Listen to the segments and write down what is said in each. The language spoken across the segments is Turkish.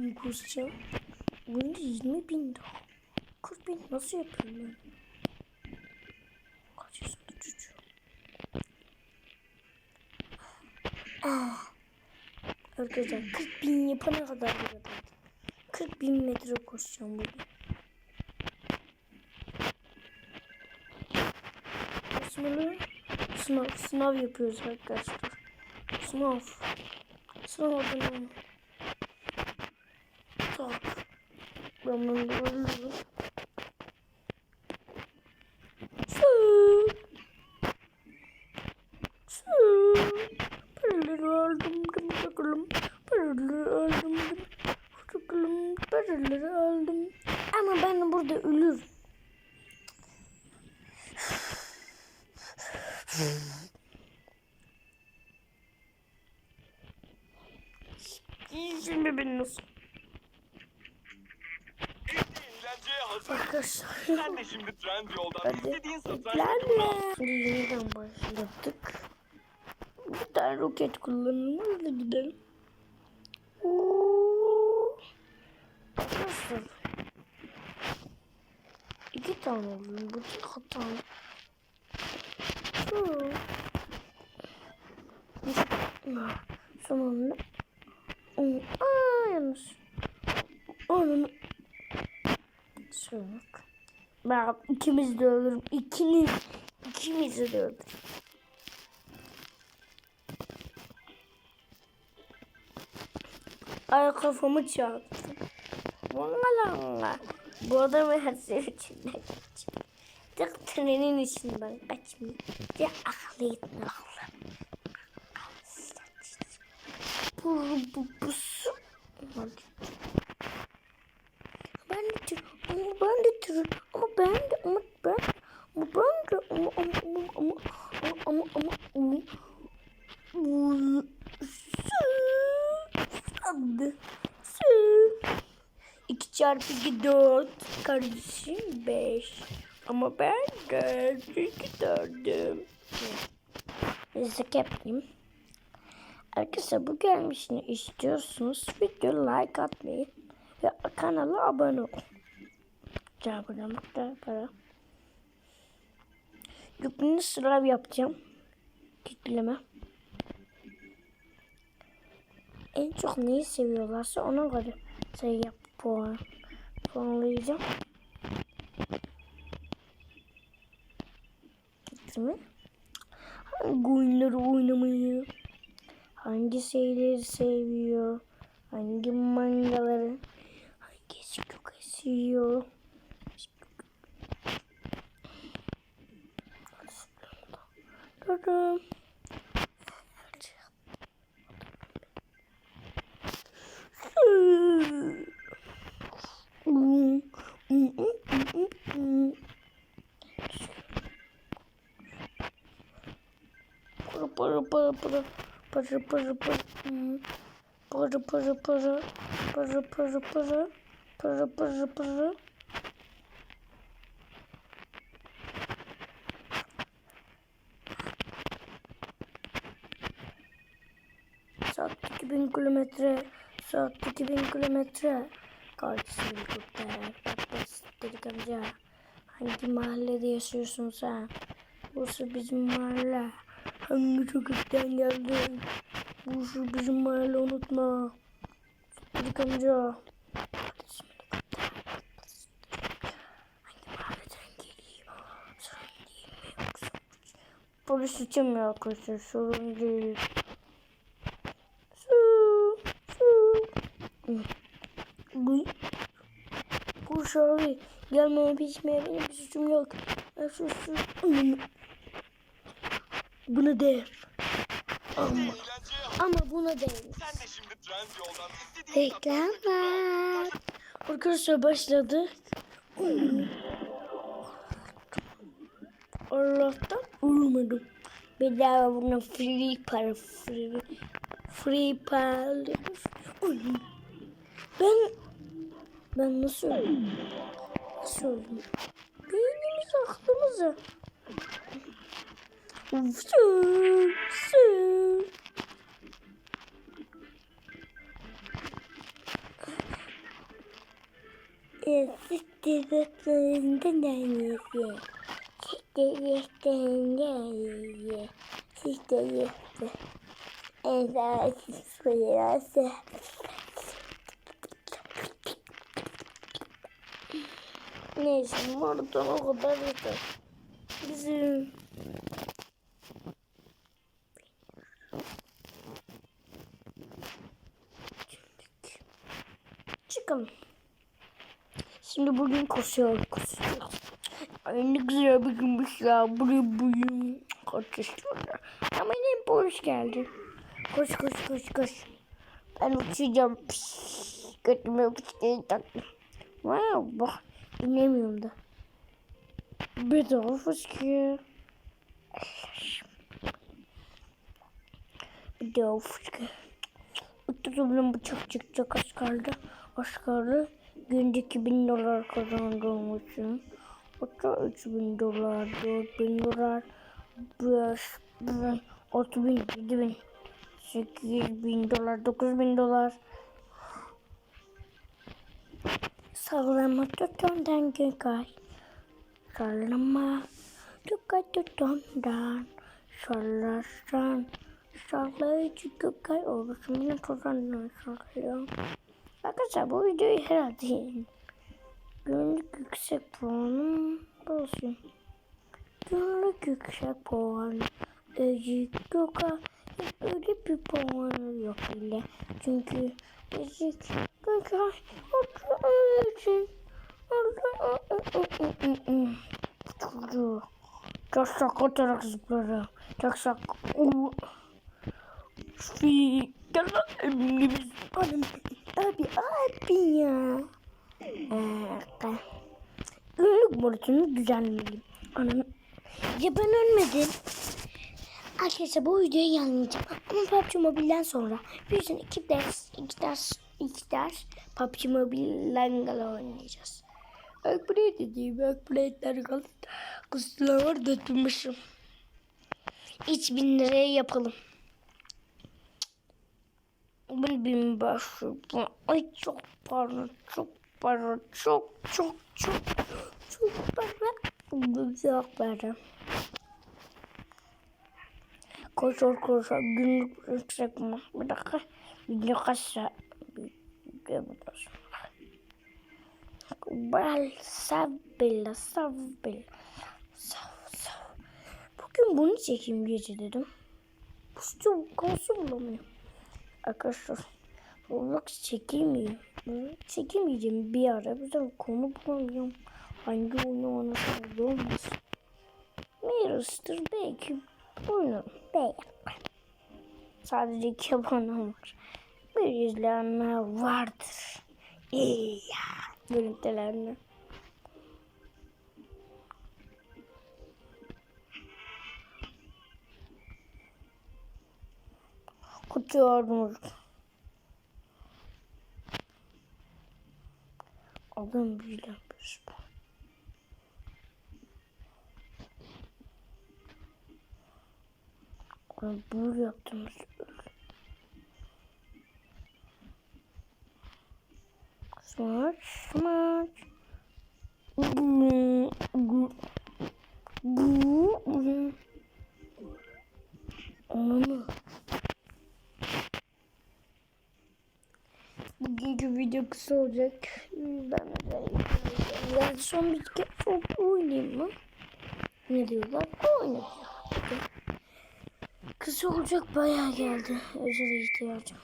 Kusacağım. Bunda 20 bin daha. 40 bin nasıl yapıyorum ben? Kaç yaşında çocuğum? Ah. Arkadaşlar 40 bin yapana kadar buradaydım. 40 bin metre koşacağım bugün. Sınav, sınav, sınav yapıyoruz arkadaşlar. Sınav. Sınavdan Tak. Toplamam lazım. Paraları aldım, çakılım. Paraları aldım, çakılım. Paraları aldım. Ama ben burada ölürüm. Şimdi beni nasıl hazır. Arkadaşlar. Sen de şimdi trend yoldan Hadi. istediğin satranç Beklerle. Şimdi yeniden başladık. Bir tane roket kullanalım. Hadi gidelim. Oo. Arkadaşlar. İki tane alayım. Bu iki tane. Şu. Sonunda. Aa yanlış. Onun. Bak. Ben ikimiz de ölürüm. İkiniz. İkimizi de öldürürüm. Ay kafamı çarptım. Valla Bu adamı her şey içinden kaçıyor. Tık trenin içinden kaçmıyor. Ya aklıydı aklı. Bu bu bu su. Ben de tır, ama ben de tır, ama ben de ama ben ama ben de ama ama ama ama ama ama ama su iki çarpı iki dört kardeşim beş ama ben dört iki dördüm Zek yapayım. Arkadaşlar bu gelmişini istiyorsunuz video like atmayı ve kanala abone olun. Abone para. Yüklünü sınav yapacağım. Kitleme. En çok neyi seviyorlarsa ona göre şey yap puan. Puanlayacağım. Mi? Hangi oyunları oynamayı? Hangi şeyleri seviyor? Hangi mangaları? Hangisi çok esiyor? Tada. Para para para para para para para para para para para para para para para para Saatte 2000 kilometre Saatte 2000 kilometre. Kardeşim helikopter Kardeş dedik amca. Hangi mahallede yaşıyorsun sen? Burası bizim mahalle. Hangi sokaktan geldin? Burası bizim mahalle unutma. Dedik amca? Polis uçamıyor arkadaşlar? Sorun değil Su, su. Bu, şarkı gelmeye pişmeye benim bir suçum yok. Ben şu su. Buna değer. Ama, ama buna değer. Sen de şimdi trend yoldan istediğin Reklam var. Arkadaşlar başladı. Allah'tan vurmadım. Bedava buna free para free. Free para. Ben nasıl öldüm? Nasıl öldüm? Beynimizi, aklımızı. Vsuu, vsuu. Siktir götlerinden denizi. Siktir götlerinden denizi. Siktir götlerinden denizi. Siktir götlerinden denizi. Sırası. Neyse oradan o kadar yeter. Bizim Çıkalım. Şimdi bugün koşuyor, koşuyor. Ay ne güzel bir günmüş ya. Buraya bugün koşuyorlar. Ama yine polis geldi. Koş koş koş koş. Ben uçacağım. Pişt. Götüme fıçkayı taktım. Wow bak inemiyorum da. Bedava fıçkı. Bedava fıçkı. Oturumdan bıçak çıkacak az kaldı. Az kaldı. Günde 2000 dolar kazandığım için. Hatta 3000 dolar, 4000 dolar, 5 bin, 6 bin, 7 bin, 8 bin dolar, 9 bin dolar. Sallama tutundan günkay. Sallama tukay tutundan. Sallarsan. Sallayıcı günkay olursun. Yine tutundan sallıyor. Arkadaşlar bu videoyu herhalde günlük yüksek puanım olsun. Günlük yüksek puan. Öcük Gökay öyle bir puanı yok bile. Çünkü Öcük Gökay 30 şey. E, e, e, Çok sakotarak zıplara. Çok sak. Fi. Oğlum abi abi ya. Ee, Ölük borcunu düzenleyelim. Anam. Ya ben ölmedim. Arkadaşlar bu videoyu yayınlayacağım. Ama PUBG Mobile'den sonra bir iki ders, iki ders iki ders PUBG Mobile'den gala oynayacağız. Upgrade dediğim upgrade'ler kaldı. Kızlar da tutmuşum. 3000 liraya yapalım. Bin başı. Ay çok para, çok para, çok çok çok çok para. Güzel para. Koşar koşar günlük yüksek mi? Bir dakika. Video kaç saat? Video biraz. Bal sabilla sabilla sav sav. Bugün bunu çekeyim gece dedim. Bu çok konusu bulamıyorum. Arkadaşlar Roblox çekemiyorum. Çekemeyeceğim bir ara. Bir de konu bulamıyorum. Hangi oyunu oynasam olmaz. Mirror'dır belki oynarım. Belki. Sadece abonem var. Bir izleyenler vardır. İyi ya. Görüntülerini. Kutuyormuş. Adam bilemiş bu. Böyle yaptım. Smaç, smaç. Bu, bu, bu. Ananı. Bugünkü video kısa olacak. Ben de yani son bir kez çok oynayayım mı? Ne diyorlar? Oynayacağım. Kısa olacak bayağı geldi. Özel ihtiyacım.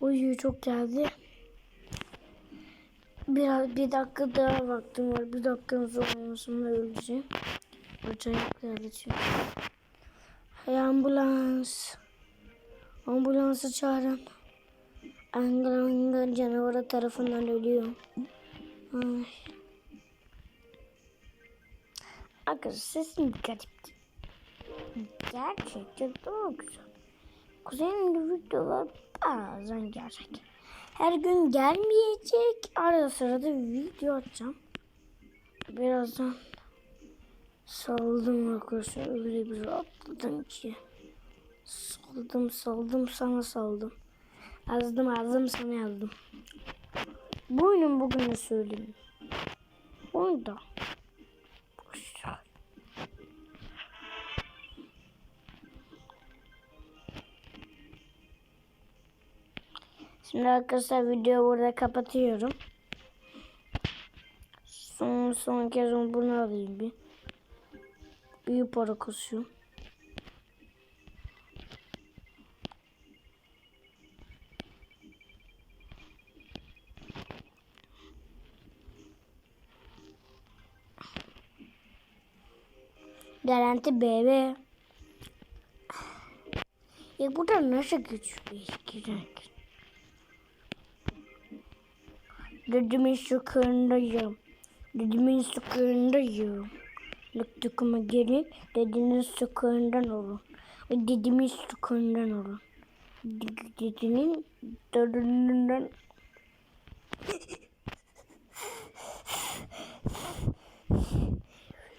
Uyuyor çok geldi. Biraz bir dakika daha vaktim var. Bir dakikanın sonrasında öleceğim. Acayip geldi çünkü. Hey ambulans. Ambulansı çağırın. Angela canavarı tarafından ölüyor. Ay. Arkadaşlar sesim garip. Gerçekten çok güzel. Kuzenin videolar bazen gerçek. Her gün gelmeyecek. Arada sırada video atacağım. Birazdan saldım arkadaşlar. Öyle bir rahatladım ki. Saldım saldım sana saldım. Yazdım yazdım sana yazdım. Bu oyunun bugünü söyleyeyim. Oyunda. Şimdi arkadaşlar videoyu burada kapatıyorum. Son son kez bunu alayım bir. Büyük para kasıyor. Garanti BB. Ya burada nasıl geçiyor? Girerken. Dedemin sokağındayım. Dedemin sokağındayım. Lıktıkıma gelin dedenin sokağından olun. Dedemin sokağından olun. De- Dedenin dedenin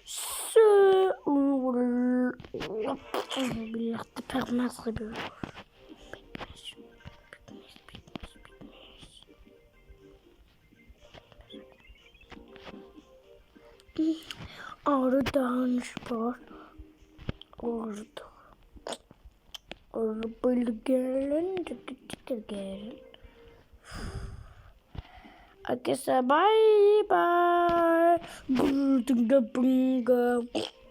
Su. Billah da pekmez gibi. Oradan spor. Orada. Orada böyle gelin. Çıkır gelin. Arkadaşlar bye bye. Bunga bunga.